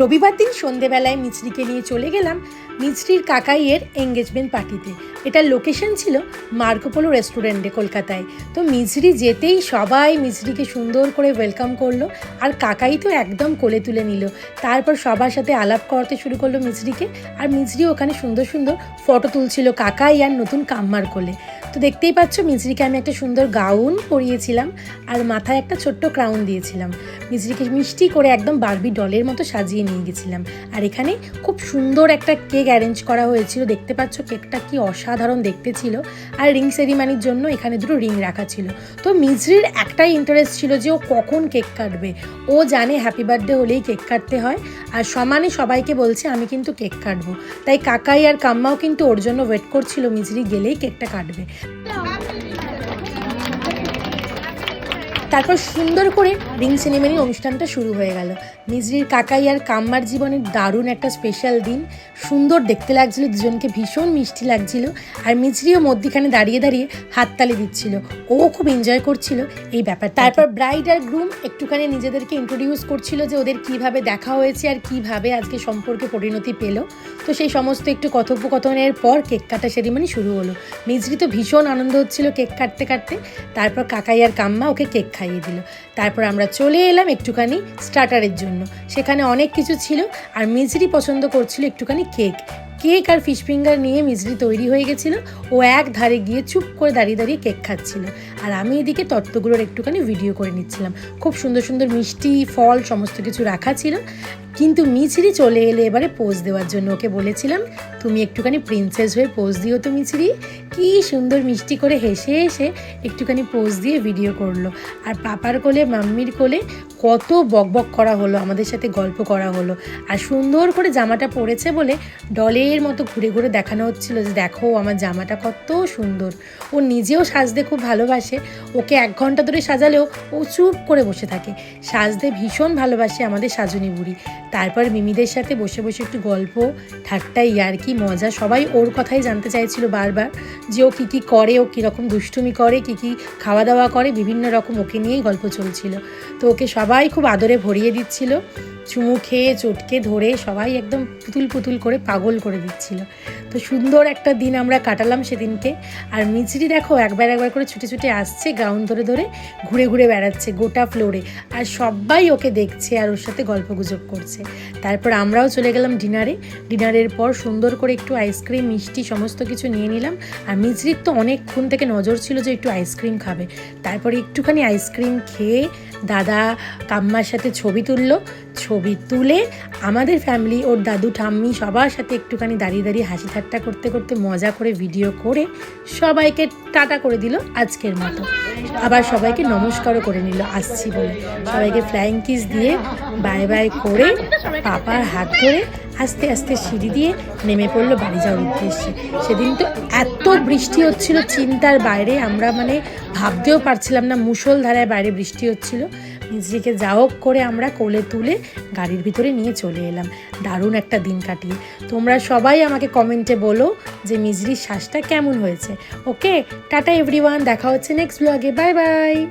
রবিবার দিন সন্ধেবেলায় মিছরিকে নিয়ে চলে গেলাম মিছরির কাকাইয়ের এঙ্গেজমেন্ট পার্টিতে এটার লোকেশন ছিল মার্কোপোলো রেস্টুরেন্টে কলকাতায়। তো মিছরি যেতেই সবাই মিছরিকে সুন্দর করে ওয়েলকাম করল আর কাকাই তো একদম কোলে তুলে নিল। তারপর সবার সাথে আলাপ করতে শুরু করল মিছরিকে আর মিছরি ওখানে সুন্দর সুন্দর ফটো তুলছিল কাকাই আর নতুন কাম্মার কোলে। তো দেখতেই পাচ্ছ মিছরিকে আমি একটা সুন্দর গাউন পরিয়েছিলাম আর মাথায় একটা ছোট্ট ক্রাউন দিয়েছিলাম। মিছরিকে মিষ্টি করে একদম বারবি ডলের মতো সাজিয়ে নিয়ে গেছিলাম। আর এখানে খুব সুন্দর একটা কেক অ্যারেঞ্জ করা হয়েছিল। দেখতে পাচ্ছ কেকটা কি অসাধারণ দেখতে ছিল। আর রিং সেরিমানির জন্য এখানে দুটো রিং রাখা ছিল। তো মিছরির একটাই ইন্টারেস্ট ছিল যে ও কখন কেক কাটবে। ও জানে হ্যাপি বার্থডে হলেই কেক কাটতে হয়। আর সমানে সবাইকে বলছে, আমি কিন্তু কেক কাটবো। তাই কাকাই আর কাম্মাও কিন্তু ওর জন্য ওয়েট করছিল মিছরি গেলেই কেকটা কাটবে। তারপর সুন্দর করে রিং সেরিমনির অনুষ্ঠানটা শুরু হয়ে গেল। মিজরির কাকাই আর কাম্মার জীবনের দারুণ একটা স্পেশাল দিন। সুন্দর দেখতে লাগছিল, দুজনকে ভীষণ মিষ্টি লাগছিল আর মিজরিও মধ্যিখানে দাঁড়িয়ে দাঁড়িয়ে হাততালি দিচ্ছিল। ও খুব এনজয় করছিল এই ব্যাপার তারপর ব্রাইড আর গ্রুম একটুখানি নিজেদেরকে ইন্ট্রোডিউস করছিল যে ওদের কীভাবে দেখা হয়েছে আর কীভাবে আজকে সম্পর্কে পরিণতি পেল। তো সেই সমস্ত একটু কথোপকথনের পর কেক কাটা সেরিমনি শুরু হলো। মিজরি তো ভীষণ আনন্দ হচ্ছিল কেক কাটতে কাটতে। তারপর কাকাই আর কাম্মা ওকে কেক খাইয়ে দিল। তারপর আমরা চলে এলাম একটুখানি স্টার্টারের জন্য। সেখানে অনেক কিছু ছিল আর মিজরি পছন্দ করছিল একটুখানি কেক। কেক আর ফিশ ফিঙ্গার নিয়ে মিজরি তৈরি হয়ে গেছিল। ও এক ধারে গিয়ে চুপ করে দাঁড়িয়ে দাঁড়িয়ে কেক খাচ্ছিল। আর আমি এদিকে তত্ত্বগুলোর একটুখানি ভিডিও করে নিচ্ছিলাম। খুব সুন্দর সুন্দর মিষ্টি, ফল সমস্ত কিছু রাখা ছিল। কিন্তু মিছরি চলে এলে এবারে পোজ দেওয়ার জন্য ওকে বলেছিলাম, তুমি একটুখানি প্রিন্সেস হয়ে পোজ দিও তো মিছরি কি সুন্দর মিষ্টি করে হেসে হেসে একটুখানি পোজ দিয়ে ভিডিও করল। আর পাপার কোলে, মাম্মির কোলে কত বকবক করা হলো, আমাদের সাথে গল্প করা হলো। আর সুন্দর করে জামাটা পরেছে বলে ডলের মতো ঘুরে ঘুরে দেখানো হচ্ছিল যে, দেখো, আমার জামাটা কত সুন্দর। ও নিজেও সাজতে খুব ভালোবাসে। ওকে এক ঘণ্টা ধরে সাজালেও ও চুপ করে বসে থাকে। সাজতে ভীষণ ভালোবাসে আমাদের সাজনী বুড়ি। তারপর মিমিদের সাথে বসে বসে একটু গল্প ঠাট্টা ইয়ার্কি মজা, সবাই ওর কথাই জানতে চাইছিল বারবার। যে ও কী কী করে, ও কীরকম দুষ্টুমি করে, কী কী খাওয়া দাওয়া করে, বিভিন্ন রকম ওকে নিয়েই গল্প চলছিল। তো ওকে সবাই খুব আদরে ভরিয়ে দিচ্ছিল। চুমু খেয়ে, চটকে ধরে সবাই একদম পুতুল পুতুল করে পাগল করে দিচ্ছিল। তো সুন্দর একটা দিন আমরা কাটালাম সেদিনকে। আর মিচড়ি দেখো, একবার একবার করে ছুটে ছুটে আসছে গ্রাউন্ড ধরে ধরে, ঘুরে ঘুরে বেড়াচ্ছে গোটা ফ্লোরে আর সবাই ওকে দেখছে আর ওর সাথে গল্প গুজব করছে। তারপর আমরাও চলে গেলাম ডিনারে ডিনারের পর সুন্দর করে একটু আইসক্রিম মিষ্টি সমস্ত কিছু নিয়ে নিলাম। আর মিচড়ির তো অনেকক্ষণ থেকে নজর ছিল যে একটু আইসক্রিম খাবে। তারপরে একটুখানি আইসক্রিম খেয়ে দাদা কাম্মার সাথে ছবি তুললো। ছবি তুলে আমাদের ফ্যামিলি ওর দাদু, ঠাম্মি সবার সাথে একটুখানি দাঁড়িয়ে দাঁড়িয়ে হাসি ঠাট্টা করতে করতে মজা করে ভিডিও করে সবাইকে টাটা করে দিল আজকের মতো। আবার সবাইকে নমস্কারও করে নিল, আসছি বলে। সবাইকে ফ্লাইং কিস দিয়ে বাই বাই করে পাপার হাত ধরে আস্তে আস্তে সিঁড়ি দিয়ে নেমে পড়ল বাড়ি যাওয়ার উদ্দেশ্যে। সেদিন তো এত বৃষ্টি হচ্ছিল, চিন্তার বাইরে আমরা মানে ভাবতেও পারছিলাম না, মুষলধারায় বাইরে বৃষ্টি হচ্ছিল। নিজেকে যা হোক করে আমরা কোলে তুলে গাড়ির ভিতরে নিয়ে চলে এলাম। দারুণ একটা দিন কাটিয়ে। তোমরা সবাই আমাকে কমেন্টে বলো যে মিজরির শ্বাসটা কেমন হয়েছে। ওকে, টাটা এভরিওয়ান, দেখা হচ্ছে নেক্সট ব্লগে বাই বাই।